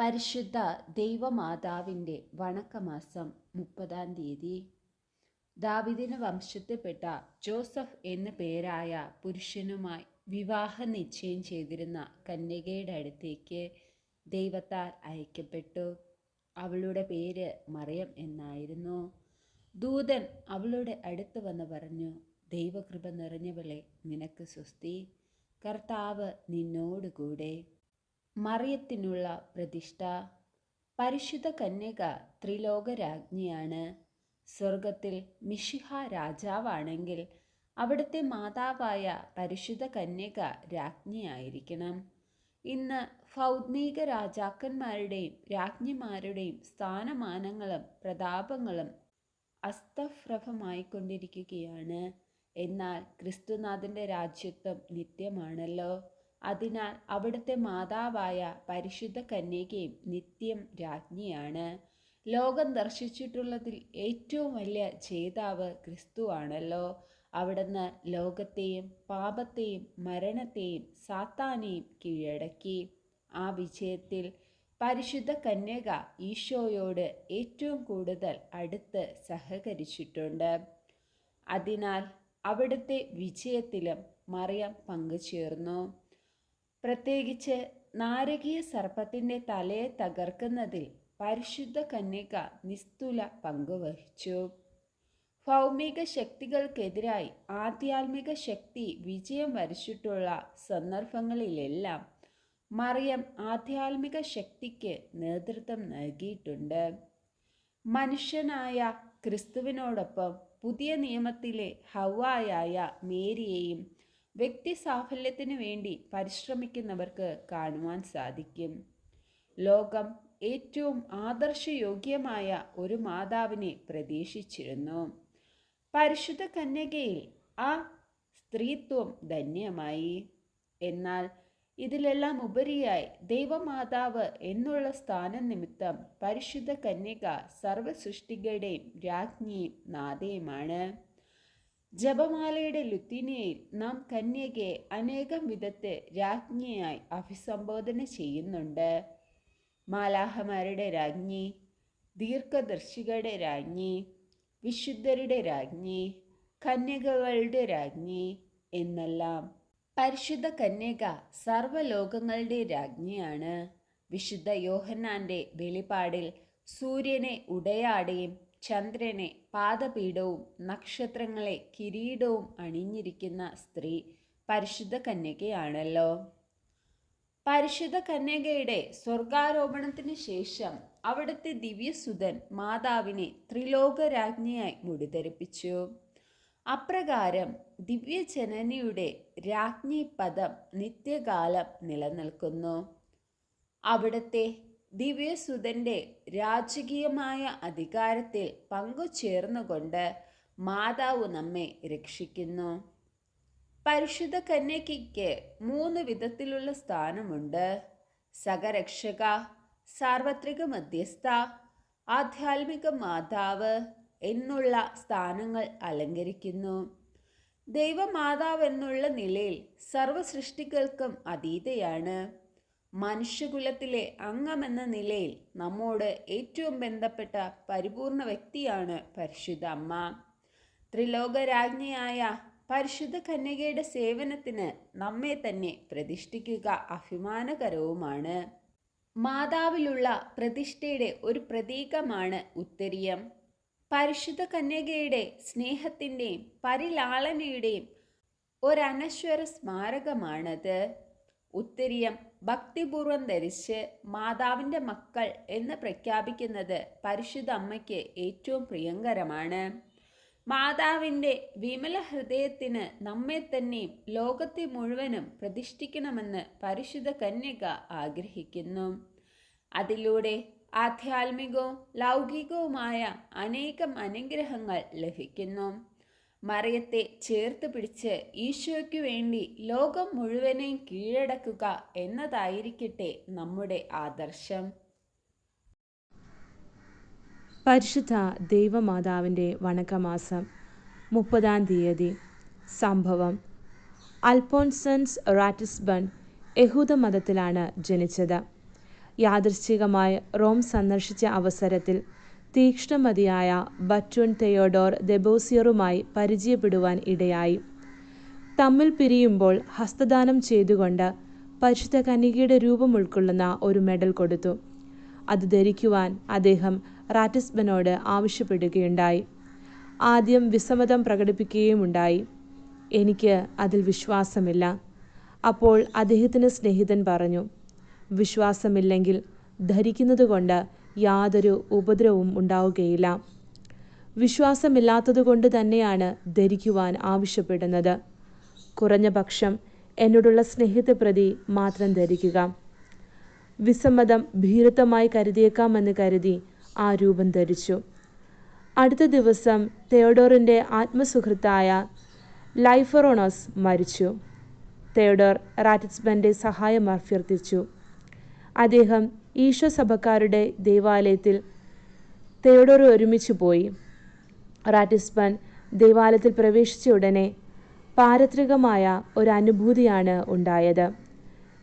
പരിശുദ്ധ ദൈവമാതാവിന്റെ വണക്കമാസം മുപ്പതാം തീയതി. ദാവിദിന് വംശത്തിൽപ്പെട്ട ജോസഫ് എന്ന പേരായ പുരുഷനുമായി വിവാഹ നിശ്ചയം ചെയ്തിരുന്ന കന്യകയുടെ അടുത്തേക്ക് ദൈവത്താൽ അയക്കപ്പെട്ടു. അവളുടെ പേര് മറിയം എന്നായിരുന്നു. ദൂതൻ അവളുടെ അടുത്ത് വന്ന് പറഞ്ഞു ദൈവകൃപ നിറഞ്ഞവളെ നിനക്ക് സ്വസ്തി. കർത്താവ് നിന്നോടുകൂടെ. മറിയത്തിനുള്ള പ്രതിഷ്ഠ. പരിശുദ്ധ കന്യക ത്രിലോകരാജ്ഞിയാണ്. സ്വർഗത്തിൽ മിഷിഹ രാജാവാണെങ്കിൽ അവിടുത്തെ മാതാവായ പരിശുദ്ധ കന്യക രാജ്ഞിയായിരിക്കണം. ഇന്ന് ഭൗത്മീക രാജാക്കന്മാരുടെയും രാജ്ഞിമാരുടെയും സ്ഥാനമാനങ്ങളും പ്രതാപങ്ങളും അസ്തഭ്രഭമായിക്കൊണ്ടിരിക്കുകയാണ് എന്നാൽ ക്രിസ്തുനാഥന്റെ രാജ്യത്വം നിത്യമാണല്ലോ. അതിനാൽ അവിടുത്തെ മാതാവായ പരിശുദ്ധ കന്യകയും നിത്യം രാജ്ഞിയാണ്. ലോകം ദർശിച്ചിട്ടുള്ളതിൽ ഏറ്റവും വലിയ ക്രിസ്തു ആണല്ലോ. അവിടുന്ന് ലോകത്തെയും പാപത്തെയും മരണത്തെയും സാത്താനെയും കീഴടക്കി. ആ വിജയത്തിൽ പരിശുദ്ധ കന്യക ഈശോയോട് ഏറ്റവും കൂടുതൽ അടുത്ത് സഹകരിച്ചിട്ടുണ്ട്. അതിനാൽ അവിടുത്തെ വിജയത്തിലും മറിയം പങ്കുചേർന്നു. പ്രത്യേകിച്ച് നാരകീയ സർപ്പത്തിന്റെ തലയെ തകർക്കുന്നതിൽ പരിശുദ്ധ കന്യക നിസ്തുല പങ്കുവഹിച്ചു. ഭൗമിക ശക്തികൾക്കെതിരായി ആധ്യാത്മിക ശക്തി വിജയം വരിച്ചിട്ടുള്ള സന്ദർഭങ്ങളിലെല്ലാം മറിയം ആധ്യാത്മിക ശക്തിക്ക് നേതൃത്വം നൽകിയിട്ടുണ്ട്. മനുഷ്യനായ ക്രിസ്തുവിനോടൊപ്പം പുതിയ നിയമത്തിലെ ഹവായായ മേരിയെയും വ്യക്തി സാഫല്യത്തിനു വേണ്ടി പരിശ്രമിക്കുന്നവർക്ക് കാണുവാൻ സാധിക്കും. ലോകം ഏറ്റവും ആദർശയോഗ്യമായ ഒരു മാതാവിനെ പ്രതീക്ഷിച്ചിരുന്നു. പരിശുദ്ധ കന്യകയിൽ ആ സ്ത്രീത്വം ധന്യമായി. എന്നാൽ ഇതിലെല്ലാം ഉപരിയായി ദൈവമാതാവ് എന്നുള്ള സ്ഥാനം നിമിത്തം പരിശുദ്ധ കന്യക സർവസൃഷ്ടികളുടെയും രാജ്ഞിയും നാഥയുമാണ്. ജപമാലയുടെ ലുത്തിനിയയിൽ നാം കന്യകയെ അനേകം വിധത്തെ രാജ്ഞിയായി അഭിസംബോധന ചെയ്യുന്നുണ്ട്. മാലാഹമാരുടെ രാജ്ഞി ദീർഘദർശികളുടെ രാജ്ഞി വിശുദ്ധരുടെ രാജ്ഞി കന്യകകളുടെ രാജ്ഞി എന്നെല്ലാം പരിശുദ്ധ കന്യക സർവലോകങ്ങളുടെ രാജ്ഞിയാണ്. വിശുദ്ധ യോഹന്നാന്റെ വെളിപാടിൽ സൂര്യനെ ഉടയാടയും ചന്ദ്രനെ പാദപീഠവും നക്ഷത്രങ്ങളെ കിരീടവും അണിഞ്ഞിരിക്കുന്ന സ്ത്രീ പരിശുദ്ധ കന്യകയാണല്ലോ. പരിശുദ്ധ കന്യകയുടെ സ്വർഗാരോപണത്തിന് ശേഷം അവിടുത്തെ ദിവ്യസുതൻ മാതാവിനെ ത്രിലോകരാജ്ഞിയായി മുടിധരിപ്പിച്ചു. അപ്രകാരം ദിവ്യജനനിയുടെ രാജ്ഞി പദം നിത്യകാലം നിലനിൽക്കുന്നു. അവിടുത്തെ ദിവ്യസുതന്റെ രാജകീയമായ അധികാരത്തിൽ പങ്കുചേർന്നുകൊണ്ട് മാതാവ് നമ്മെ രക്ഷിക്കുന്നു. പരിശുദ്ധ കന്യകയ്ക്ക് മൂന്ന് വിധത്തിലുള്ള സ്ഥാനമുണ്ട്. സഹരക്ഷക സാർവത്രിക മധ്യസ്ഥ ആധ്യാത്മിക മാതാവ് എന്നുള്ള സ്ഥാനങ്ങൾ അലങ്കരിക്കുന്നു. ദൈവമാതാവ് എന്നുള്ള നിലയിൽ സർവസൃഷ്ടികൾക്കും അതീതയാണ്. മനുഷ്യകുലത്തിലെ അംഗമെന്ന നിലയിൽ നമ്മോട് ഏറ്റവും ബന്ധപ്പെട്ട പരിപൂർണ വ്യക്തിയാണ് പരിശുദ്ധ അമ്മ. ത്രിലോകരാജ്ഞിയായ പരിശുദ്ധ കന്യകയുടെ സേവനത്തിന് നമ്മെ തന്നെ പ്രതിഷ്ഠിക്കുക അഭിമാനകരവുമാണ്. മാതാവിലുള്ള പ്രതിഷ്ഠയുടെ ഒരു പ്രതീകമാണ് ഉത്തരീയം. പരിശുദ്ധ കന്യകയുടെ സ്നേഹത്തിന്റെയും പരിലാളനയുടെയും ഒരനശ്വര സ്മാരകമാണത്. ഉത്തരീയം ഭക്തിപൂർവം ധരിച്ച് മാതാവിന്റെ മക്കൾ എന്ന് പ്രഖ്യാപിക്കുന്നത് പരിശുദ്ധ അമ്മയ്ക്ക് ഏറ്റവും പ്രിയങ്കരമാണ്. മാതാവിന്റെ വിമല ഹൃദയത്തിന് നമ്മെ തന്നെയും ലോകത്തെ മുഴുവനും പ്രതിഷ്ഠിക്കണമെന്ന് പരിശുദ്ധ കന്യക ആഗ്രഹിക്കുന്നു. അതിലൂടെ ആധ്യാത്മികവും ലൗകികവുമായ അനേകം അനുഗ്രഹങ്ങൾ ലഭിക്കുന്നു. മറിയത്തെ ചേർത്ത് പിടിച്ച് ഈശോയ്ക്ക് വേണ്ടി ലോകം മുഴുവനെയും കീഴടക്കുക എന്നതായിരിക്കട്ടെ നമ്മുടെ ആദർശം. പരിശുദ്ധ ദൈവമാതാവിന്റെ വണക്കമാസം മുപ്പതാം തീയതി. സംഭവം. അൽഫോൺസൻസ് റാറ്റിസ്ബൺ യഹൂദ മതത്തിലാണ് ജനിച്ചത്. യാദൃശ്ചികമായി റോം സന്ദർശിച്ച അവസരത്തിൽ തീക്ഷ്ണമതിയായ ബറ്റൂൺ തെയോഡോർ ദെബോസിയറുമായി പരിചയപ്പെടുവാൻ ഇടയായി. തമ്മിൽ പിരിയുമ്പോൾ ഹസ്തദാനം ചെയ്തുകൊണ്ട് പരിശുദ്ധ കന്യകയുടെ രൂപം ഉൾക്കൊള്ളുന്ന ഒരു മെഡൽ കൊടുത്തു. അത് ധരിക്കുവാൻ അദ്ദേഹം റാറ്റിസ്ബനോട് ആവശ്യപ്പെടുകയുണ്ടായി. ആദ്യം വിസമ്മതം പ്രകടിപ്പിക്കുകയുമുണ്ടായി. എനിക്ക് അതിൽ വിശ്വാസമില്ല. അപ്പോൾ അദ്ദേഹത്തിന് സ്നേഹിതൻ പറഞ്ഞു വിശ്വാസമില്ലെങ്കിൽ ധരിക്കുന്നത് കൊണ്ട് യാതൊരു ഉപദ്രവവും ഉണ്ടാവുകയില്ല. വിശ്വാസമില്ലാത്തതുകൊണ്ട് തന്നെയാണ് ധരിക്കുവാൻ ആവശ്യപ്പെടുന്നത്. കുറഞ്ഞ പക്ഷം എന്നോടുള്ള സ്നേഹത്തെ മാത്രം ധരിക്കുക. വിസമ്മതം ഭീരുത്വമായി കരുതിയേക്കാമെന്ന് കരുതി ആ രൂപം ധരിച്ചു. അടുത്ത ദിവസം തെയോഡോറിന്റെ ആത്മസുഹൃത്തായ ലൈഫറോണോസ് മരിച്ചു. തെയോഡോർ റാറ്റിസ്ബന്റെ സഹായം അഭ്യർത്ഥിച്ചു. അദ്ദേഹം ഈശോ സഭക്കാരുടെ ദേവാലയത്തിൽ തെയോഡോർ ഒരുമിച്ച് പോയി. റാറ്റിസ്പൻ ദേവാലയത്തിൽ പ്രവേശിച്ച ഉടനെ പാരത്രികമായ ഒരു അനുഭൂതിയാണ് ഉണ്ടായത്.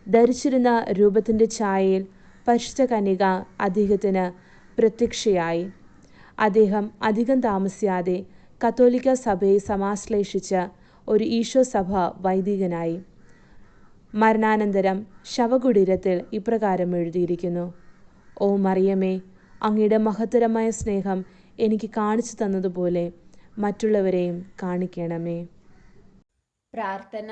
ധരിച്ചിരുന്ന രൂപത്തിന്റെ ഛായയിൽ പരിശുദ്ധ കന്യക അദ്ദേഹത്തിന് പ്രത്യക്ഷയായി. അദ്ദേഹം അധികം താമസിയാതെ കത്തോലിക്ക സഭയെ സമാശ്ലേഷിച്ച ഒരു ഈശോ സഭ വൈദികനായി. മരണാനന്തരം ശവകുടീരത്തിൽ ഇപ്രകാരം എഴുതിയിരിക്കുന്നു. ഓ മറിയമേ അങ്ങയുടെ മഹത്തരമായ സ്നേഹം എനിക്ക് കാണിച്ചു തന്നതുപോലെ മറ്റുള്ളവരെയും കാണിക്കണമേ. പ്രാർത്ഥന.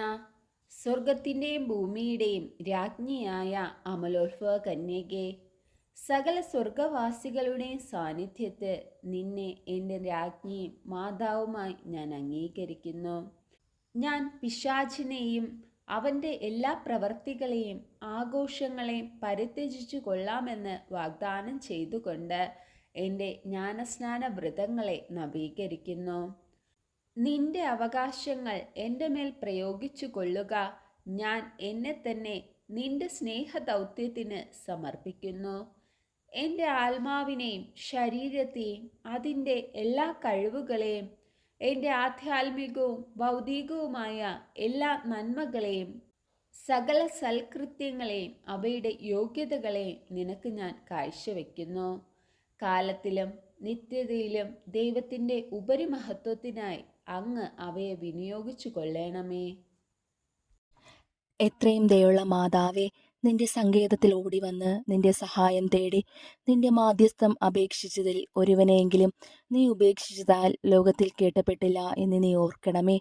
സ്വർഗത്തിന്റെയും ഭൂമിയുടെയും രാജ്ഞിയായ അമലോത്ഭവ കന്യകെ സകല സ്വർഗവാസികളുടെയും സാന്നിധ്യത്ത് നിന്നെ എന്റെ രാജ്ഞിയും മാതാവുമായി ഞാൻ അംഗീകരിക്കുന്നു. ഞാൻ പിശാചിനെയും അവന്റെ എല്ലാ പ്രവർത്തികളെയും ആഘോഷങ്ങളെയും പരിത്യജിച്ചു കൊള്ളാമെന്ന് വാഗ്ദാനം ചെയ്തുകൊണ്ട് എന്റെ ജ്ഞാനസ്നാന വ്രതങ്ങളെ നവീകരിക്കുന്നു. നിന്റെ അവകാശങ്ങൾ എന്റെ മേൽ പ്രയോഗിച്ചു കൊള്ളുക. ഞാൻ എന്നെ തന്നെ നിന്റെ സ്നേഹദൗത്യത്തിന് സമർപ്പിക്കുന്നു. എന്റെ ആത്മാവിനെയും ശരീരത്തെയും അതിന്റെ എല്ലാ കഴിവുകളെയും എന്റെ ആധ്യാത്മികവും ഭൗതികവുമായ എല്ലാ നന്മകളെയും സകല സൽകൃത്യങ്ങളെയും അവയുടെ യോഗ്യതകളെയും നിനക്ക് ഞാൻ കാഴ്ചവെക്കുന്നു. കാലത്തിലും നിത്യതയിലും ദൈവത്തിന്റെ ഉപരിമഹത്വത്തിനായി അങ്ങ് അവയെ വിനിയോഗിച്ചു കൊള്ളണമേ. എത്രയും ദയുള്ള മാതാവേ നിന്റെ സങ്കേതത്തിൽ ഓടി വന്ന് നിന്റെ സഹായം തേടി നിന്റെ മാധ്യസ്ഥം അപേക്ഷിച്ചതിൽ ഒരുവനെയെങ്കിലും നീ ഉപേക്ഷിച്ചതാൽ ലോകത്തിൽ കേട്ടപ്പെട്ടില്ല എന്ന് നീ ഓർക്കണമേ.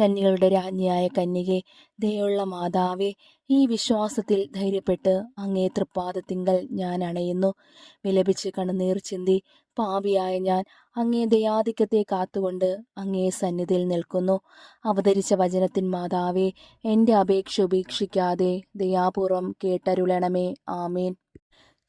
കന്യകളുടെ രാജ്ഞിയായ കന്യകെ ദയുള്ള മാതാവേ ഈ വിശ്വാസത്തിൽ ധൈര്യപ്പെട്ട് അങ്ങേ തൃപ്പാദത്തിങ്കൽ ഞാൻ അണയുന്നു. വിലപിച്ച് കണ്ണുനീർ ചിന്തി പാപിയായ ഞാൻ അങ്ങേ ദയാധിക്യത്തെ കാത്തുകൊണ്ട് അങ്ങേ സന്നിധിയിൽ നിൽക്കുന്നു. അവതരിച്ച വചനത്തിൻ മാതാവേ എന്റെ അപേക്ഷ ഉപേക്ഷിക്കാതെ ദയാപൂർവം കേട്ടരുളണമേ. ആമേൻ.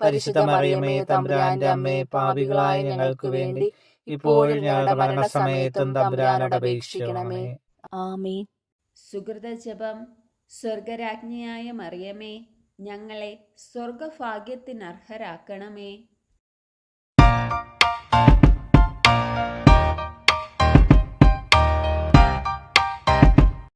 പരിശുദ്ധ മറിയമേ തമ്പുരാന്റെ അമ്മേ പാപികളായ ഞങ്ങൾക്ക് വേണ്ടി ഇപ്പോഴും ഞങ്ങളുടെ മരണസമയത്തും തമ്പുരാനോട് അപേക്ഷിക്കണമേ. സുഹൃത ജപം സ്വർഗരാജ്ഞിയായ മറിയമേ ഞങ്ങളെ സ്വർഗഭാഗ്യത്തിനർഹരാക്കണമേ.